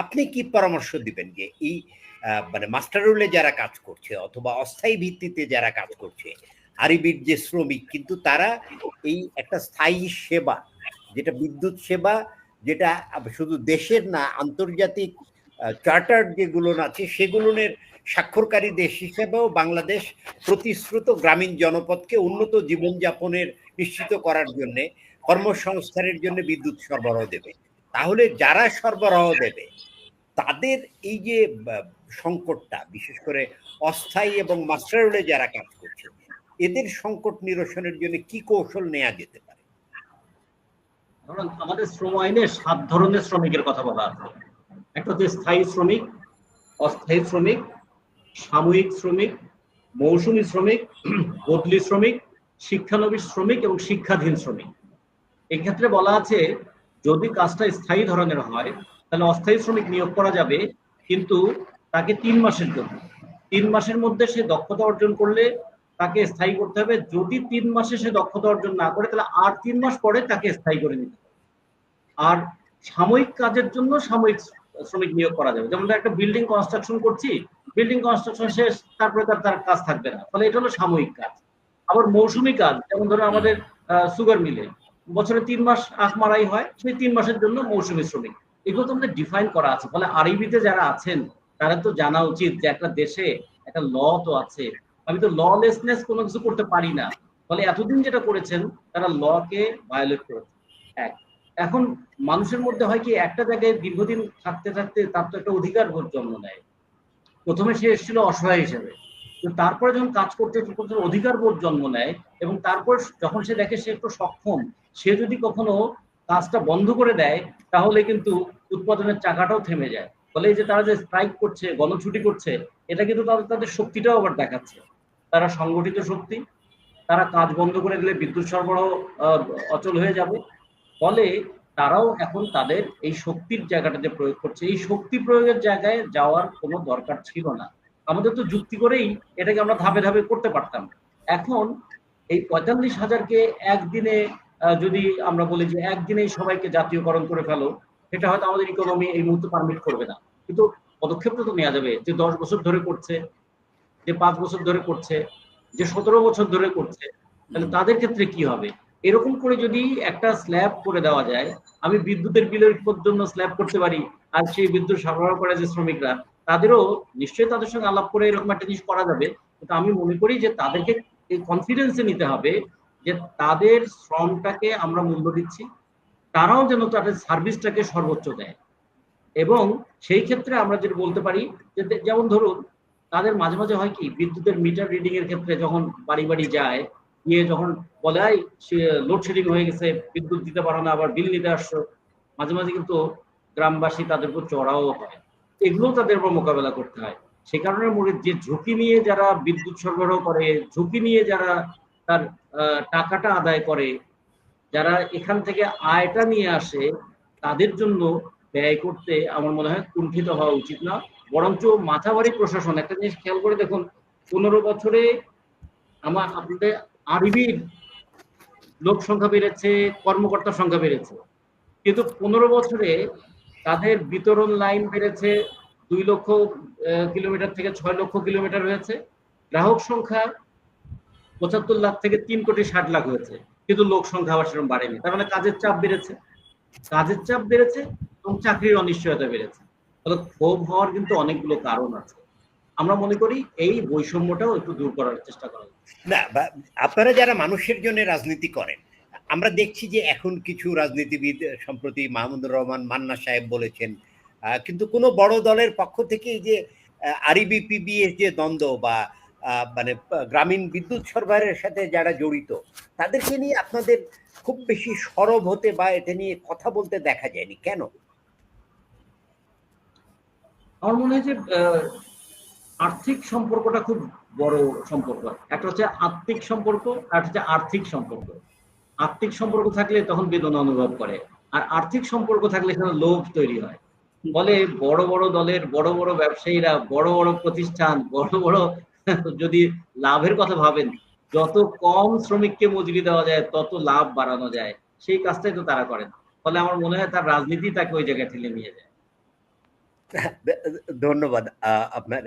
আপনি কি পরামর্শ দিবেন যে এই মানে মাস্টার রোলে যারা কাজ করছে অথবা অস্থায়ী ভিত্তিতে যারা কাজ করছে আরিবির যে শ্রমিক, কিন্তু তারা এই একটা স্থায়ী সেবা, যেটা বিদ্যুৎ সেবা, যেটা শুধু দেশের না, আন্তর্জাতিক চার্টার যেগুলো আছে সেগুলোর স্বাক্ষরকারী দেশ হিসেবেও বাংলাদেশ প্রতিশ্রুত গ্রামীণ জনপদকে উন্নত জীবনযাপনের নিশ্চিত করার জন্য, কর্মসংস্থানের জন্য বিদ্যুৎ সরবরাহ দেবে। তাহলে যারা সরবরাহ দেবে তাদের এই যে সংকটটা, বিশেষ করে অস্থায়ী এবং মাস্টারলে যারা কাজ করছে, এদের সংকট নিরসনের জন্য কি কৌশল নেওয়া যেতে পারে? ধরুন আমাদের শ্রম আইনে সাত ধরনের শ্রমিকের কথা বলা আছে। একটা হচ্ছে স্থায়ী শ্রমিক, অস্থায়ী শ্রমিক, সাময়িক শ্রমিক, মৌসুমী শ্রমিক, বদলি শ্রমিক, শিক্ষানবিশ শ্রমিক এবং শিক্ষাধীন শ্রমিক। এক্ষেত্রে বলা আছে, যদি কাজটা স্থায়ী ধরনের হয় তাহলে অস্থায়ী শ্রমিক নিয়োগ করা যাবে, কিন্তু তাকে তিন মাসের জন্য। তিন মাসের মধ্যে সে দক্ষতা অর্জন করলে তাকে স্থায়ী করতে হবে। যদি তিন মাসে সে দক্ষতা অর্জন না করে, তাহলে আর তিন মাস পরে তাকে স্থায়ী করে নিতে হবে। আর সাময়িক কাজের জন্য সাময়িক শ্রমিক নিয়োগ করা যাবে। যেমন একটা বিল্ডিং কনস্ট্রাকশন করছি বিল্ডিং কনস্ট্রাকশন শেষ, তারপরে তার তার কাজ থাকবে না। ফলে এটা হলো সাময়িক কাজ। আবার মৌসুমী কাজ, যেমন ধরো আমাদের সুগার মিলে বছরে তিন মাস আখ মারাই হয়, সেই তিন মাসের জন্য মৌসুমী শ্রমিক। এগুলো তো আমাদের ডিফাইন করা আছে। ফলে আরবিতে যারা আছেন, তারা তো জানা উচিত যে একটা দেশে একটা ল তো আছে। আমি তো ললেসনেস কোনো কিছু করতে পারি না। ফলে এতদিন যেটা করেছেন, তারা লকে ভায়োলেট করেছে। এক। এখন মানুষের মধ্যে হয় কি, একটা জায়গায় দীর্ঘদিন থাকতে থাকতে তার তো একটা অধিকার ভোট জন্ম নেয়। প্রথমে সে এসেছিল অসহায় হিসেবে। তো তারপরে যখন কাজ করতে করতে অধিকার বোধ জন্ম নেয় এবং তারপর যখন সে দেখে সে একটু সক্ষম, সে যদি কখনো কাজটা বন্ধ করে দেয়, তাহলে কিন্তু উৎপাদনের চাকাটাও থেমে যায়। ফলে যে তারা যে স্ট্রাইক করছে, গণছুটি করছে, এটা কিন্তু তাদের তাদের শক্তিটাও আবার দেখাচ্ছে। তারা সংগঠিত শক্তি, তারা কাজ বন্ধ করে দিলে বিদ্যুৎ সরবরাহ অচল হয়ে যাবে। ফলে তারাও এখন তাদের এই শক্তির জায়গাটাতে প্রয়োগ করছে। এই শক্তি প্রয়োগের জায়গায় যাওয়ার কোনো দরকার ছিল না। আমাদের তো যুক্তি করেই এটাকে আমরা ধাপে ধাপে করতে পারতাম। এখন এই পঁয়তাল্লিশ হাজারকে একদিনে যদি আমরা বলি যে একদিনেই সবাইকে জাতীয়করণ করে ফেলো, সেটা হয়তো আমাদের ইকোনমি এই মুহূর্তে পারমিট করবে না। কিন্তু পদক্ষেপ তো নেওয়া যাবে যে দশ বছর ধরে করছে, যে পাঁচ বছর ধরে করছে, যে সতেরো বছর ধরে করছে, তাহলে তাদের ক্ষেত্রে কি হবে? এরকম করে যদি একটা স্ল্যাব করে দেওয়া যায়, আমি বিদ্যুতের বিলের জন্য স্ল্যাব করতে পারি, আর সেই বিদ্যুৎ সরবরাহ করে যে শ্রমিকরা, তাদেরও নিশ্চয়ই তাদের সঙ্গে আলাপ করে এরকম একটা জিনিস করা যাবে। কিন্তু আমি মনে করি যে তাদেরকে কনফিডেন্সে নিতে হবে যে তাদের শ্রমটাকে আমরা মূল্য দিচ্ছি তারাও যেন তাদের সার্ভিসটাকে সর্বোচ্চ দেয়। এবং সেই ক্ষেত্রে আমরা যেটা বলতে পারি যে যেমন ধরুন তাদের মাঝে মাঝে হয় কি বিদ্যুতের মিটার রিডিং এর ক্ষেত্রে যখন বাড়ি বাড়ি যায় গিয়ে যখন বলে "এই, সে লোডশেডিং হয়ে গেছে বিদ্যুৎ দিতে পারো না আবার বিল নিতে আসছো। মাঝে মাঝে কিন্তু গ্রামবাসী তাদের উপর চড়াও হয়। এগুলো তাদের উপর মোকাবেলা করতে হয়। সে কারণে যে ঝুঁকি নিয়ে যারা বিদ্যুৎ সরবরাহ করে ঝুঁকি নিয়ে যারা তার টাকাটা আদায় করে। যারা এখান থেকে আয়টা নিয়ে আসে, তাদের জন্য ব্যয় করতে আমার মনে হয় কুণ্ঠিত হওয়া উচিত না। বরঞ্চ মাথাবাড়ি প্রশাসন, একটা জিনিস খেয়াল করে দেখুন, পনেরো বছরে আমার আপনাদের আরবির লোক সংখ্যা বেড়েছে, কর্মকর্তার সংখ্যা বেড়েছে। কিন্তু পনেরো বছরে তাদের বিতরণ লাইন বেড়েছে, দুই লক্ষ কিলোমিটার থেকে ছয় লক্ষ কিলোমিটার হয়েছে। গ্রাহক সংখ্যা পঁচাত্তর লাখ থেকে তিন কোটি ষাট লাখ হয়েছে। কিন্তু লোক সংখ্যা আবার সেরকম বাড়েনি। তার মানে কাজের চাপ বেড়েছে। কাজের চাপ বেড়েছে এবং চাকরির অনিশ্চয়তা বেড়েছে। তাহলে ক্ষোভ হওয়ার কিন্তু অনেকগুলো কারণ আছে। আমরা মনে করি এই বৈষম্যটাও একটু দূর করার চেষ্টা করা না আপনারা যারা মানুষের জন্য রাজনীতি করেন, আমরা দেখছি যে এখন কিছু রাজনীতিবিদ সম্প্রতি মাহমুদুর রহমান, মান্না সাহেব বলেছেন কিন্তু কোনো বড় দলের পক্ষ থেকে যে আরবি পিবিএস যে দ্বন্দ্ব বা মানে গ্রামীণ বিদ্যুৎ সরবরাহের সাথে যারা জড়িত, তাদেরকে নিয়ে আপনাদের খুব বেশি সরব হতে বা এটা নিয়ে কথা বলতে দেখা যায়নি। কেন? আমার মনে হয় যে আর্থিক সম্পর্কটা খুব বড় সম্পর্ক। একটা হচ্ছে আত্মিক সম্পর্ক, আর হচ্ছে আর্থিক সম্পর্ক। আর্থিক সম্পর্ক থাকলে তখন বেদনা অনুভব করে, আর আর্থিক সম্পর্ক থাকলে এখানে লোভ তৈরি হয়। ফলে বড় বড় দলের, বড় বড় ব্যবসায়ীরা, বড় বড় প্রতিষ্ঠান, বড় বড় যদি লাভের কথা ভাবেন, যত কম শ্রমিককে মজুরি দেওয়া যায়, তত লাভ বাড়ানো যায়। সেই কাজটাই তো তারা করেন। ফলে আমার মনে হয় তার রাজনীতি তাকে ওই জায়গায় ঠেলে নিয়ে যায়। ধন্যবাদ আপনার